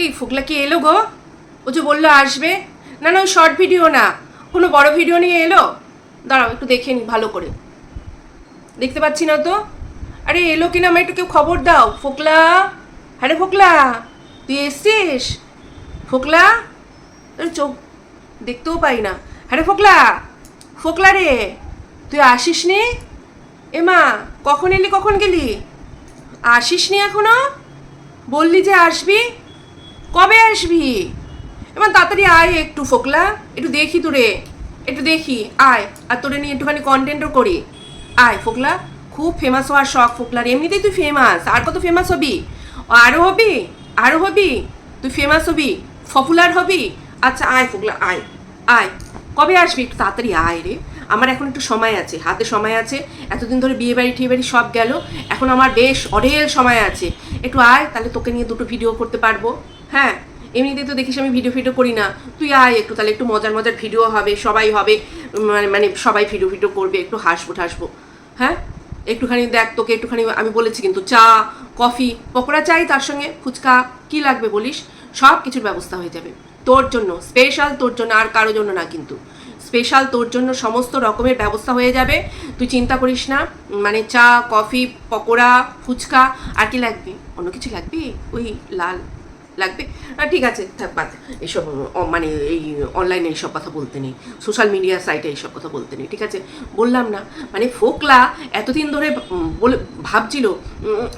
এই ফোকলা কি এলো গো? ও যে বলল আসবে। না না, ওই শর্ট ভিডিও না। কোনো বড় ভিডিও নিয়ে এলো? দাঁড়াও, একটু দেখে নি, ভালো করে। দেখতে পাচ্ছি না তো? আরে, এলো কিনা আমার একটু কেউ খবর দাও। ফোকলা? আরে ফোকলা, তুই এসছিস? ফোকলা? চোখ, দেখতেও পাই না। আরে ফোকলা ফোকলা রে, তুই আসিস নি এমা কখন এলি, কখন গেলি? আসিস নি এখনও? বললি যে আসবি। কবে আসবি? এবার তাড়াতাড়ি আয় একটু ফোকলা, একটু দেখি তোরে, একটু দেখি, আয়, আর তোরে নিয়ে একটুখানি কন্টেন্টও করি। আয় ফোকলা, খুব ফেমাস হওয়ার শখ ফোকলার, এমনিতেই তুই ফেমাস আর কত ফেমাস হবি? আরও হবি? আরও হবি? তুই ফেমাস হবি? পপুলার হবি? আচ্ছা আয় ফোকলা, আয় আয়। কবে আসবি একটু তাড়াতাড়ি আয় রে? আমার এখন একটু সময় আছে, হাতে সময় আছে, এতদিন ধরে বিয়ে বাড়ি টিয়ে বাড়ি সব গেল, এখন আমার বেশ অঢেল সময় আছে। একটু আয়, তাহলে তোকে নিয়ে দুটো ভিডিও করতে পারব। হ্যাঁ এমনিতেই তো দেখিস আমি ভিডিও ফিডিও করি না। তুই আয় একটু, তাহলে একটু মজার মজার ভিডিও হবে, সবাই হবে মানে মানে সবাই ভিডিও ফিডিও করবে, একটু হাসবো ঠাসবো। হ্যাঁ একটুখানি দেখ, তোকে একটুখানি আমি বলেছি কিন্তু, চা, কফি, পকোড়া চাই তার সঙ্গে, ফুচকা, কি লাগবে বলিস? সব কিছুর ব্যবস্থা হয়ে যাবে। তোর জন্য স্পেশাল তোর জন্য, আর কারোর জন্য না কিন্তু। স্পেশাল তোর জন্য সমস্ত রকমের ব্যবস্থা হয়ে যাবে। তুই চিন্তা করিস না মানে চা, কফি, পকোড়া, ফুচকা, আর কি লাগবে? অন্য কিছু লাগবে? ওই লাল লাগবে। ঠিক আছে, থাক, বাদ। এইসব মানে এই অনলাইনে এইসব কথা বলতে নেই। সোশ্যাল মিডিয়া সাইটে এইসব কথা বলতে নেই, ঠিক আছে? বললাম না। মানে ফোকলা এতদিন ধরে বলে, ভাবছিল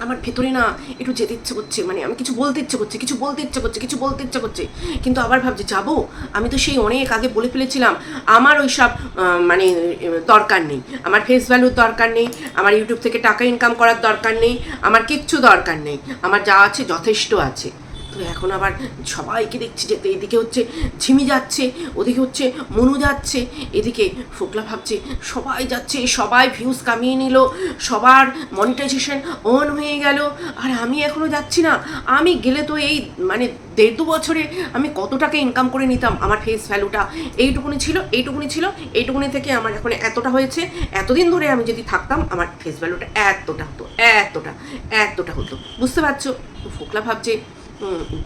আমার ভেতরে না একটু যেতে ইচ্ছে করছে। মানে আমি কিছু বলতে ইচ্ছে করছে, কিছু বলতে ইচ্ছে করছে, কিছু বলতে ইচ্ছে করছে। কিন্তু আবার ভাবছি, যাব? আমি তো সেই অনেক আগে বলে ফেলেছিলাম, আমার ওই সব মানে দরকার নেই। আমার ফেস ভ্যালুর দরকার নেই, আমার ইউটিউব থেকে টাকা ইনকাম করার দরকার নেই, আমার কিচ্ছু দরকার নেই। আমার যা আছে যথেষ্ট আছে। তো এখন আবার সবাইকে দেখছি যেতে এদিকে হচ্ছে ঝিমি যাচ্ছে, ওদিকে হচ্ছে মনু যাচ্ছে, এদিকে ফোকলা ভাবছে, সবাই যাচ্ছে, সবাই ভিউজ কামিয়ে নিল, সবার মনিটাইজেশন অন হয়ে গেল। আর আমি এখনও যাচ্ছি না। আমি গেলে তো এই মানে দেড় দু বছরে আমি কত টাকা ইনকাম করে নিতাম আমার ফেস ভ্যালুটা এইটুকুনি ছিল এইটুকুনি ছিল, এইটুকুনি থেকে আমার এখন এতটা হয়েছে। এতদিন ধরে আমি যদি থাকতাম, আমার ফেস ভ্যালুটা এতটা হতো, এতটা এতটা হতো। বুঝতে পারছ? তো ফোকলা ভাবছে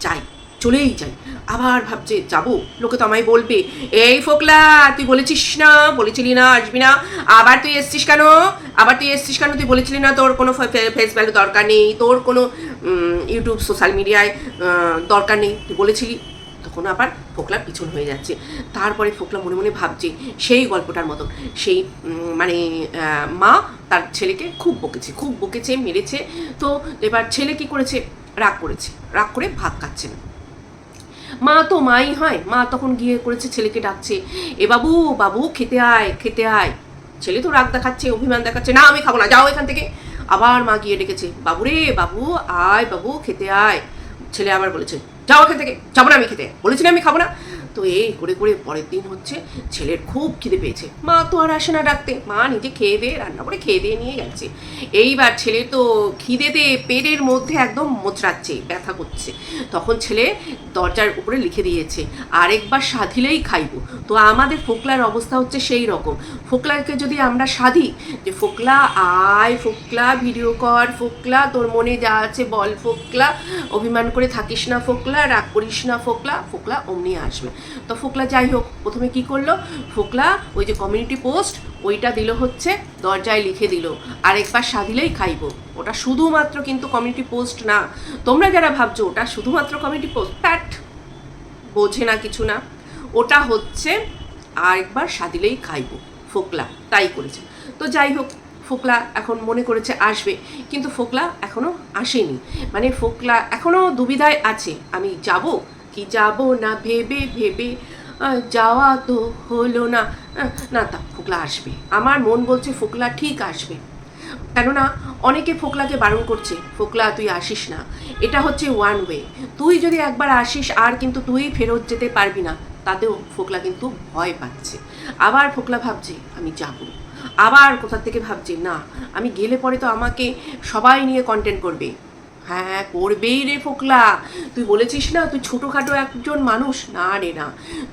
যাই, চলেই যাই। আবার ভাবছে, যাব? লোকে তো আমায় বলবে, এই ফোকলা, তুই বলেছিস না, বলেছিলি না, আসবি না। আবার তুই এসছিস কেন? আবার তুই এসছিস কেন? তুই বলেছিলি না, তোর কোনো ফেস ভ্যালু দরকার নেই, তোর কোনো ইউটিউব সোশ্যাল মিডিয়ায় দরকার নেই। তুই বলেছিলি। তখন আবার ফোকলা পিছন হয়ে যাচ্ছে। তারপরে ফোকলা মনে মনে ভাবছে, সেই গল্পটার মতো সেই মানে মা তার ছেলেকে খুব বকেছে খুব বকেছে, মেরেছে। তো এবার ছেলে কি করেছে? রাগ করেছে, রাগ করে ভাত খাচ্ছে না মা তো মাই হয়, মা তখন গিয়ে করেছে, ছেলেকে ডাকছে, এ বাবু বাবু, খেতে আয় খেতে আয়। ছেলে তো রাগ দেখাচ্ছে, অভিমান দেখাচ্ছে, না, আমি খাব না, যাও এখান থেকে। আবার মা গিয়ে ডেকেছে, বাবু রে, বাবু, আয়, বাবু, খেতে আয়। ছেলে আবার বলেছে, যাও এখান থেকে, যাব না আমি খেতে। বলেছি না আমি খাব না। তো এই করে করে পরের দিন হচ্ছে ছেলের খুব খিদে পেয়েছে। মা তো আর আসে না ডাকতে। মা নিজে খেয়ে দিয়ে রান্না করে খেয়ে দিয়ে নিয়ে গেছে এইবার ছেলে তো খিদেতে পেটের মধ্যে একদম মোচড়াচ্ছে, ব্যথা করছে। তখন ছেলে দরজার উপরে লিখে দিয়েছে, আরেকবার সাধিলেই খাইবো। তো আমাদের ফোকলার অবস্থা হচ্ছে সেই রকম। ফোকলাকে যদি আমরা সাধি, যে ফোকলা, আয় ফোকলা, ভিডিও কর ফোকলা, তোর মনে যা আছে বল ফোকলা। অভিমান করে থাকিস না ফোকলা, রাগ করিস না ফোকলা ফোকলা অমনি আসবে। তো ফোকলা যাই হোক, প্রথমে কি করল? ফোকলা ওই যে কমিউনিটি পোস্ট ওইটা দিল হচ্ছে, দরজায় লিখে দিল, আরেকবার সাধিলেই খাইবো। ওটা শুধুমাত্র কিন্তু কমিউনিটি পোস্ট না। তোমরা যারা ভাবছ ওটা শুধুমাত্র কমিউনিটি পোস্ট প্যাট, বোঝে না কিছু না। ওটা হচ্ছে আরেকবার সাদিলেই খাইবো, ফোকলা তাই করেছে। তো যাই হোক, ফোকলা এখন মনে করেছে আসবে, কিন্তু ফোকলা এখনও আসেনি। মানে ফোকলা এখনও দুবিধায় আছে, আমি যাব কি যাব না ভেবে ভেবে? যাওয়া তো হলো না। না, তা ফোকলা আসবে। আমার মন বলছে ফোকলা ঠিক আসবে। কেননা, অনেকে ফোকলাকে বারণ করছে, ফোকলা, তুই আসিস না। এটা হচ্ছে ওয়ান ওয়ে তুই যদি একবার আসিস, আর কিন্তু তুই ফেরত যেতে পারবি না, তাতেও ফোকলা কিন্তু ভয় পাচ্ছে। আবার ফোকলা ভাবছে, আমি যাব। আবার কোথা থেকে ভাবছে, না, আমি গেলে পরে তো আমাকে সবাই নিয়ে কন্টেন্ট করবে। হ্যাঁ করবেই রে ফোকলা। তুই বলেছিস না, তুই ছোটোখাটো একজন মানুষ? না রে, না।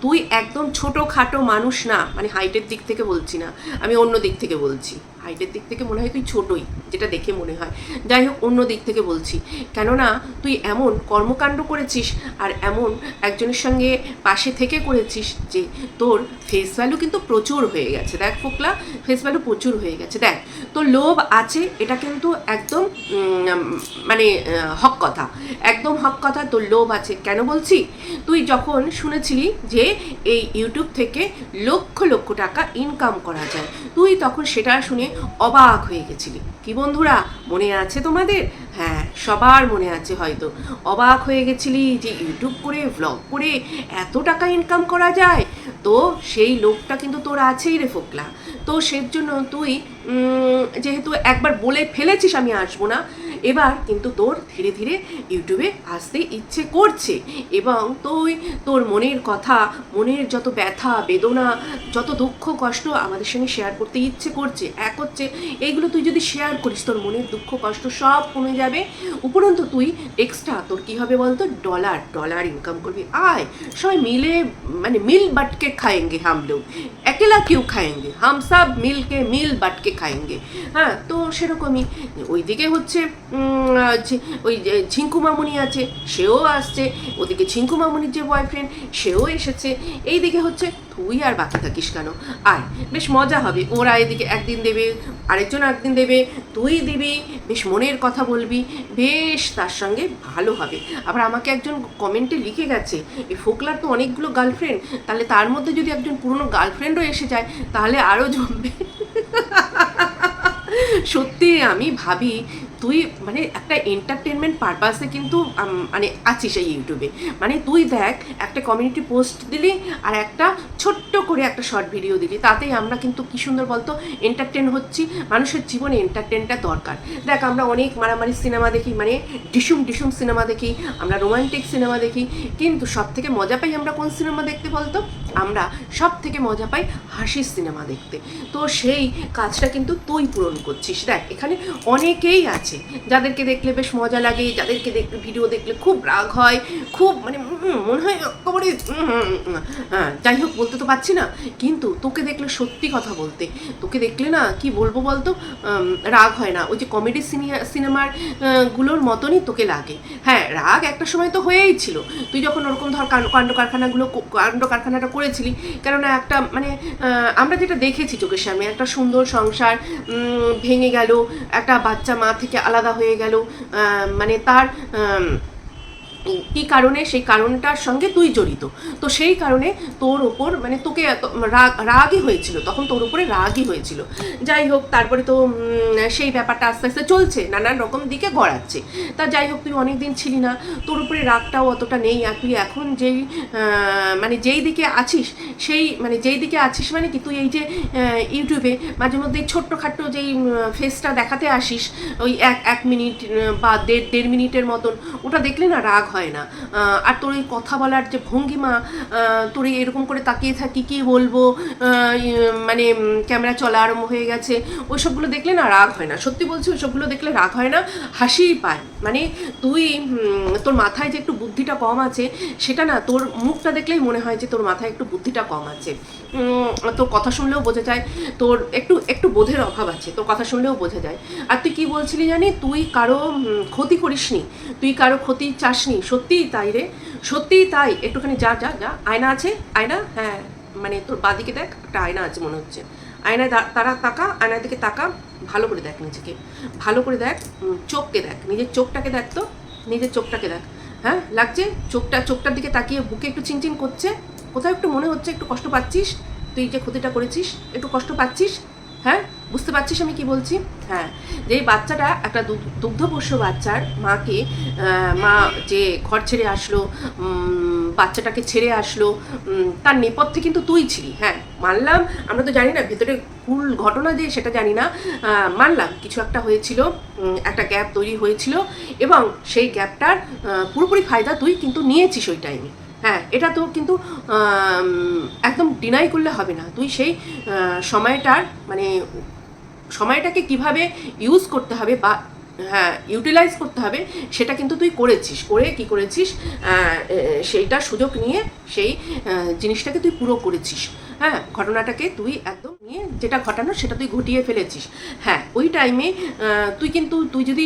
তুই একদম ছোটোখাটো মানুষ না মানে হাইটের দিক থেকে বলছি না। আমি অন্য দিক থেকে বলছি। হাইটের দিক থেকে মনে হয় তুই ছোটোই, যেটা দেখে মনে হয়। যাই হোক, অন্য দিক থেকে বলছি। কেননা, তুই এমন কর্মকাণ্ড করেছিস আর এমন একজনের সঙ্গে পাশে থেকে করেছিস যে তোর ফেস ভ্যালু কিন্তু প্রচুর হয়ে গেছে। দেখ ফোকলা ফেস ভ্যালু প্রচুর হয়ে গেছে। দেখ, তোর লোভ আছে, এটা কিন্তু একদম মানে হক কথা। একদম হক কথা, তোর লোভ আছে। কেন বলছি? তুই যখন শুনেছিলি যে এই ইউটিউব থেকে লক্ষ লক্ষ টাকা ইনকাম করা যায়, তুই তখন সেটা শুনে অবাক হয়ে গেছিলি। কি বন্ধুরা, মনে আছে তোমাদের? হ্যাঁ সবার মনে আছে হয়তো। অবাক হয়ে গেছিলি যে ইউটিউব করে ভ্লগ করে এত টাকা ইনকাম করা যায়। তো সেই লোকটা কিন্তু তোর আছেই রে ফোকলা। তো সের জন্য তুই যেহেতু একবার বলে ফেলেছিস, আমি আসব না। এবার কিন্তু তোর ধীরে ধীরে ইউটিউবে আসতে ইচ্ছে করছে এবং তুই তোর মনের কথা, মনের যত ব্যথা, বেদনা, যত দুঃখ, কষ্ট আমাদের সঙ্গে শেয়ার করতে ইচ্ছে করছে, এক হচ্ছে এইগুলো তুই যদি শেয়ার করিস, তোর মনের দুঃখ, কষ্ট সব কমে যাবে। উপরন্তু তুই এক্সট্রা তোর কী হবে বলতো? ডলার ডলার ইনকাম করবি। আয়, সবাই মিলে মানে মিল বাটকে খায়েঙ্গে হাম লোক। একেলা কেউ খায়েঙ্গে, হাম সব মিলকে মিল বাটকে খায়েঙ্গে। হ্যাঁ তো সেরকমই। ওইদিকে হচ্ছে ওই ঝিঙ্কু মামুনি আছে, সেও আসছে। ওদিকে ঝিঙ্কু মামুনির যে বয়ফ্রেন্ড সেও এসেছে। এই দিকে হচ্ছে তুই আর বাকি থাকিস কেন? আয়, বেশ মজা হবে। ওরা এদিকে একদিন দেবে, আরেকজন একদিন দেবে, তুই দিবি, বেশ মনের কথা বলবি, বেশ তার সঙ্গে ভালো হবে। আবার আমাকে একজন কমেন্টে লিখে গেছে, এই ফোকলার তো অনেকগুলো গার্লফ্রেন্ড তাহলে তার মধ্যে যদি একজন পুরনো গার্লফ্রেন্ডও এসে যায়, তাহলে আরও জমবে। সত্যি আমি ভাবি তুই মানে একটা এন্টারটেনমেন্ট পারপাসে কিন্তু মানে আছিস এই ইউটিউবে। মানে তুই দেখ, একটা কমিউনিটি পোস্ট দিলি আর একটা ছোট্ট করে একটা শর্ট ভিডিও দিলি। তাতেই আমরা কিন্তু কি সুন্দর বলতো এন্টারটেন হচ্ছি। মানুষের জীবনে এন্টারটেনটা দরকার। দেখ, আমরা অনেক মারামারি সিনেমা দেখি মানে ডিসুম ডিসুম সিনেমা দেখি, আমরা রোমান্টিক সিনেমা দেখি। কিন্তু সব থেকে মজা পাই আমরা কোন সিনেমা দেখতে বলতো? আমরা সব থেকে মজা পাই হাসির সিনেমা দেখতে। তো সেই কাজটা কিন্তু তুই পূরণ করছিস। দেখ, এখানে অনেকেই আছে। যাদেরকে দেখলে বেশ মজা লাগে, যাদেরকে দেখলে ভিডিও দেখলে খুব রাগ হয়, খুব মানে মনে হয় হ্যাঁ যাই হোক, বলতে তো পারছি না, কিন্তু তোকে দেখলে সত্যি কথা বলতে, তোকে দেখলে না, কি বলব বলতো রাগ হয় না। ওই যে কমেডি সিনেমারগুলোর মতনই তোকে লাগে। হ্যাঁ রাগ একটা সময় তো হয়েই ছিল। তুই যখন ওরকম ধর কাণ্ড কারখানাগুলো কাণ্ড কারখানাটা করেছিলি, কেননা একটা মানে আমরা যেটা দেখেছি চোখের সামনে, একটা সুন্দর সংসার ভেঙে গেল, একটা বাচ্চা মা থেকে আলাদা হয়ে গেল মানে তার কি কারণে? সেই কারণটার সঙ্গে তুই জড়িত। তো সেই কারণে তোর ওপর মানে তোকে রাগ রাগই হয়েছিল। তখন তোর উপরে রাগই হয়েছিল। যাই হোক, তারপরে তো সেই ব্যাপারটা আস্তে আস্তে চলছে, নানান রকম দিকে গড়াচ্ছে। তা যাই হোক, তুই অনেক দিন ছিলি না। তোর উপরে রাগটাও অতটা নেই। আর তুই এখন যেই মানে যেই দিকে আছিস, সেই মানে যেই দিকে আছিস মানে কি? তুই এই যে ইউটিউবে মাঝে মধ্যে ছোট্টখাট্ট যেই ফেসটা দেখাতে আসিস, ওই এক এক মিনিট বা দেড় দেড় মিনিটের মতন, ওটা দেখলে না রাগ হয় না। আর তোর এই কথা বলার যে ভঙ্গিমা তোর এরকম করে তাকিয়ে থাকি, কি বলব? মানে ক্যামেরা চলা আরম্ভ হয়ে গেছে। ওই সবগুলো দেখলে না রাগ হয় না। সত্যি বলছি ওই সবগুলো দেখলে রাগ হয় না, হাসিই পায় মানে তুই তোর মাথায় যে একটু বুদ্ধিটা কম আছে, সেটা না তোর মুখটা দেখলেই মনে হয় যে তোর মাথায় একটু বুদ্ধিটা কম আছে। তোর কথা শুনলেও বোঝা যায়, তোর একটু একটু বোধের অভাব আছে, তোর কথা শুনলেও বোঝা যায়। আর তুই কি বলছিলি জানি তুই কারও ক্ষতি করিসনি, তুই কারও ক্ষতি চাসনি, সত্যিই তাই রে, সত্যিই তাই। একটুখানি যা যা যা, আয়না আছে, আয়না? হ্যাঁ মানে তোর বাদিকে দেখ, একটা আয়না আছে মনে হচ্ছে। আয়নায় তারা তাকা, আয়নার দিকে তাকা, ভালো করে দেখ নিজেকে। ভালো করে দেখ চোখকে দেখ। নিজের চোখটাকে দেখ তো, নিজের চোখটাকে দেখ। হ্যাঁ লাগছে? চোখটা চোখটার দিকে তাকিয়ে বুকে একটু চিনচিন করছে। কোথাও একটু মনে হচ্ছে, একটু কষ্ট পাচ্ছিস। তুই যে ক্ষতিটা করেছিস, একটু কষ্ট পাচ্ছিস। হ্যাঁ বুঝতে পারছিস আমি কি বলছি? হ্যাঁ যে বাচ্চাটা, একটা দুগ্ধপোষ্য বাচ্চার মাকে মা যে ঘর ছেড়ে আসলো বাচ্চাটাকে ছেড়ে আসলো তার নেপথ্যে কিন্তু তুই ছিলি। হ্যাঁ মানলাম। আমরা তো জানি না, ভেতরে ফুল ঘটনা যে সেটা জানি না। মানলাম, কিছু একটা হয়েছিল একটা গ্যাপ তৈরি হয়েছিল এবং সেই গ্যাপটার পুরোপুরি ফায়দা তুই কিন্তু নিয়েছিস ওই টাইমে হ্যাঁ এটা তো কিন্তু একদম ডিনাই করলে হবে না। তুই সেই সময়টার মানে সময়টাকে কীভাবে ইউজ করতে হবে বা হ্যাঁ ইউটিলাইজ করতে হবে সেটা কিন্তু তুই করেছিস। করে কি করেছিস? সেইটা সুযোগ নিয়ে সেই জিনিসটাকে তুই পুরো করেছিস। হ্যাঁ ঘটনাটাকে তুই একদম নিয়ে যেটা ঘটানো সেটা তুই ঘটিয়ে ফেলেছিস। হ্যাঁ ওই টাইমে তুই কিন্তু, তুই যদি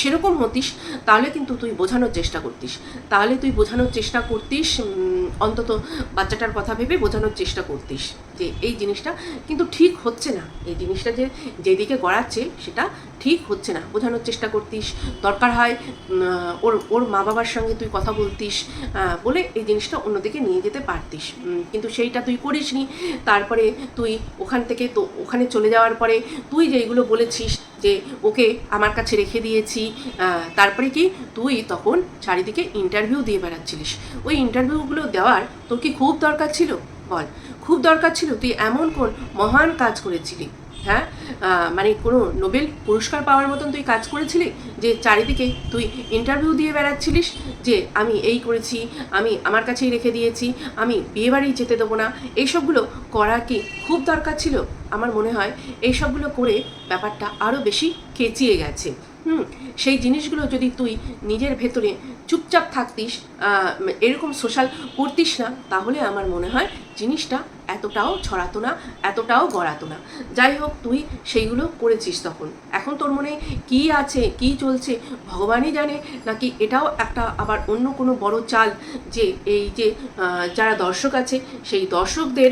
সেরকম হতিস, তাহলে কিন্তু তুই বোঝানোর চেষ্টা করতিস। তাহলে তুই বোঝানোর চেষ্টা করতিস অন্তত বাচ্চাটার কথা ভেবে বোঝানোর চেষ্টা করতিস যে এই জিনিসটা কিন্তু ঠিক হচ্ছে না। এই জিনিসটা যে যেদিকে গড়াচ্ছে, সেটা ঠিক হচ্ছে না। বোঝানোর চেষ্টা করতিস, দরকার হয় ওর ওর মা বাবার সঙ্গে তুই কথা বলতিস বলে এই জিনিসটা অন্যদিকে নিয়ে যেতে পারতিস। কিন্তু সেইটা তুই করিসনি। তারপরে তুই ওখান থেকে তো ওখানে চলে যাওয়ার পরে তুই যেইগুলো বলেছিস যে ওকে আমার কাছে রেখে দিয়েছি তারপরে কি তুই তখন চারিদিকে ইন্টারভিউ দিয়ে বেড়াচ্ছিলিস। ওই ইন্টারভিউগুলো দেওয়ার তোর কি খুব দরকার ছিল? বল। খুব দরকার ছিল। তুই এমন কোন মহান কাজ করেছিলি। হ্যাঁ? মানে কোনো নোবেল পুরস্কার পাওয়ার মতন তুই কাজ করেছিলি? যে চারিদিকে তুই ইন্টারভিউ দিয়ে বেড়াচ্ছিলিস যে আমি এই করেছি, আমি আমার কাছেই রেখে দিয়েছি, আমি বিয়েবাড়ি যেতে দেবো না। এইসবগুলো করা কি খুব দরকার ছিল? আমার মনে হয় এইসবগুলো করে ব্যাপারটা আরও বেশি কেচিয়ে গেছে। হুম, সেই জিনিসগুলো যদি তুই নিজের ভেতরে চুপচাপ থাকতিস এরকম সোশ্যাল করতিস না, তাহলে আমার মনে হয় জিনিসটা এতটাও ছড়াতো না, এতটাও গড়াতো না। যাই হোক, তুই সেইগুলো করেছিস তখন। এখন তোর মনে কি আছে, কি চলছে, ভগবানই জানে, নাকি এটাও একটা আবার অন্য কোনো বড় চাল যে এই যে যারা দর্শক আছে, সেই দর্শকদের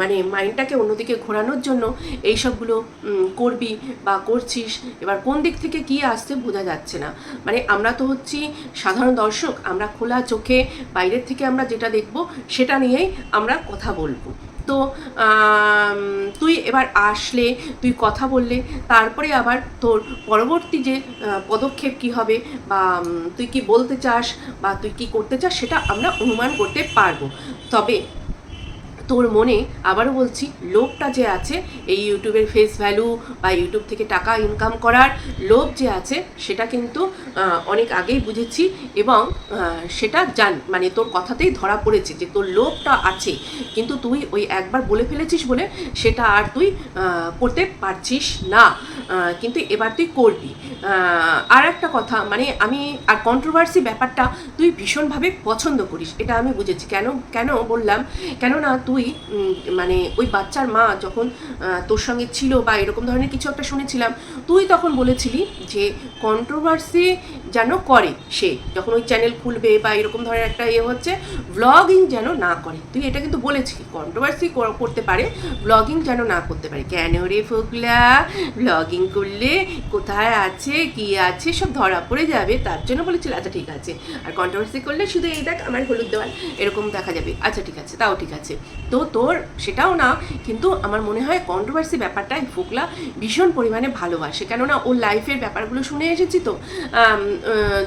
মানে মাইন্ডটাকে অন্যদিকে ঘোরানোর জন্য এই সবগুলো করবি বা করছিস, এবার কোন দিক থেকে কি আসছে বোঝা যাচ্ছে না। মানে আমরা তো হচ্ছি সাধারণ দর্শক, আমরা খোলা চোখে বাইরের থেকে আমরা যেটা দেখব, সেটা নিয়েই আমরা কথা বলব। তো তুই এবার আসলে, তুই কথা বললে, তারপরে আবার তোর পরবর্তী যে পদক্ষেপ কি হবে বা তুই কি বলতে চাস বা তুই কি করতে চাস সেটা আমরা অনুমান করতে পারব। তবে তোর মনে আবারও বলছি, লোভটা যে আছে, এই ইউটিউবের ফেস ভ্যালু বা ইউটিউব থেকে টাকা ইনকাম করার লোভ যে আছে, সেটা কিন্তু অনেক আগেই বুঝেছি এবং সেটা জান মানে তোর কথাতেই ধরা পড়েছে যে তোর লোভটা আছে। কিন্তু তুই ওই একবার বলে ফেলেছিস বলে সেটা আর তুই করতে পারছিস না। কিন্তু এবার তুই করবি। আর একটা কথা মানে আমি, আর কন্ট্রোভার্সি ব্যাপারটা তুই ভীষণভাবে পছন্দ করিস, এটা আমি বুঝেছি। কেন কেন বললাম? কেননা তুই উম, মানে ওই বাচ্চার মা যখন তোর সঙ্গে ছিল বা এরকম ধরনের কিছু একটা শুনেছিলাম তুই তখন বলেছিলি যে কন্ট্রোভার্সি যেন করে সে। যখন ওই চ্যানেল খুলবে বা এরকম ধরনের একটা ইয়ে হচ্ছে ব্লগিং যেন না করে। তুই এটা কিন্তু বলেছিলি কন্ট্রোভার্সি করতে পারে ব্লগিং যেন না করতে পারে। কেন রে ফোকলা? ব্লগিং করলে কোথায় আছে, কি আছে, সব ধরা পড়ে যাবে, তার জন্য বলেছিল আচ্ছা ঠিক আছে। আর কন্ট্রোভার্সি করলে শুধু এই দেখ, আমার হলুদ দেওয়াল, এরকম দেখা যাবে। আচ্ছা ঠিক আছে, তাও ঠিক আছে। তো তোর সেটাও না, কিন্তু আমার মনে হয় কন্ট্রোভার্সি ব্যাপারটাই ফোকলা ভীষণ পরিমাণে ভালোবাসে। কেননা ওর লাইফের ব্যাপারগুলো শুনে এসেছি তো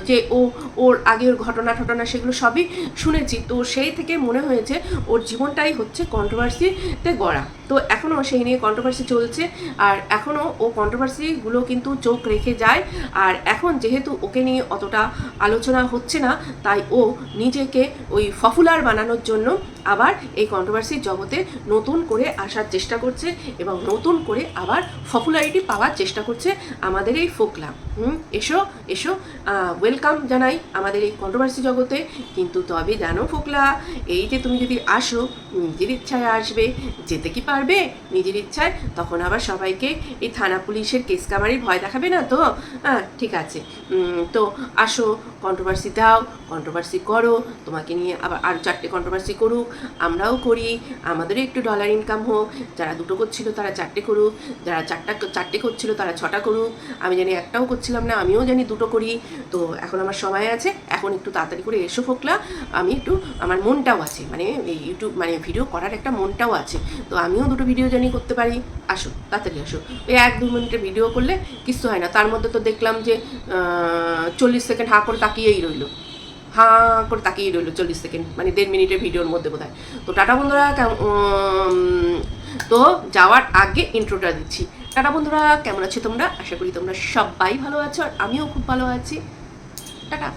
যে ও, ওর আগের ঘটনা ঘটনা সেগুলো সবই শুনেছি। তো সেই থেকে মনে হয়েছে ওর জীবনটাই হচ্ছে কন্ট্রোভার্সিতে গড়া। তো এখনও সেই নিয়ে কন্ট্রোভার্সি চলছে আর এখনও ও কন্ট্রোভার্সিগুলো কিন্তু চোখ রেখে যায়। আর এখন যেহেতু ওকে নিয়ে অতটা আলোচনা হচ্ছে না, তাই ও নিজেকে ওই পপুলার বানানোর জন্য আবার এই কন্ট্রোভার্সির জগতে নতুন করে আসার চেষ্টা করছে এবং নতুন করে আবার পপুলারিটি পাওয়ার চেষ্টা করছে আমাদের এই ফোকলা। হুম, এসো এসো ওয়েলকাম জানাই আমাদের এই কন্ট্রোভার্সি জগতে। কিন্তু তবে জানো ফোকলা, এই যে তুমি যদি আসো, নিজের ইচ্ছায় আসবে, যেতে কি পারবে? নিজের ইচ্ছায়। তখন আবার সবাইকে এই থানা পুলিশের কেস কামারির ভয় দেখাবে না তো? হ্যাঁ ঠিক আছে। তো আসো কন্ট্রোভার্সি দাও কন্ট্রোভার্সি করো। তোমাকে নিয়ে আবার আর চারটে কন্ট্রোভার্সি করুক। আমরাও করি। আমাদেরও একটু ডলার ইনকাম হোক। যারা দুটো করছিল তারা চারটে করুক। যারা চারটা, চারটে করছিল তারা ছটা করুক। আমি জানি একটাও করছিলাম না, আমিও জানি দুটো করি। তো এখন আমার সময় আছে। এখন একটু তাড়াতাড়ি করে এসো ফোকলা। আমি একটু, আমার মনটাও আছে। মানে ইউটিউব মানে ভিডিও করার একটা মনটাও আছে। তো আমিও দুটো ভিডিও জানি করতে পারি। আসো, তাড়াতাড়ি আসো। ওই এক দু মিনিটের ভিডিও করলে কিছু হয় না। তার মধ্যে তো দেখলাম যে চল্লিশ সেকেন্ড হাঁ করে তাকিয়েই রইল। হাঁ করে তাকিয়েই রইল চল্লিশ সেকেন্ড মানে দেড় মিনিটের ভিডিওর মধ্যে বোধ তো টাটা বন্ধুরা তো যাওয়ার আগে ইন্ট্রোটা দিচ্ছি। টাটা বন্ধুরা, কেমন আছো তোমরা? আশা করি তোমরা সবাই ভালো আছো, আর আমিও খুব ভালো আছি। টাটা।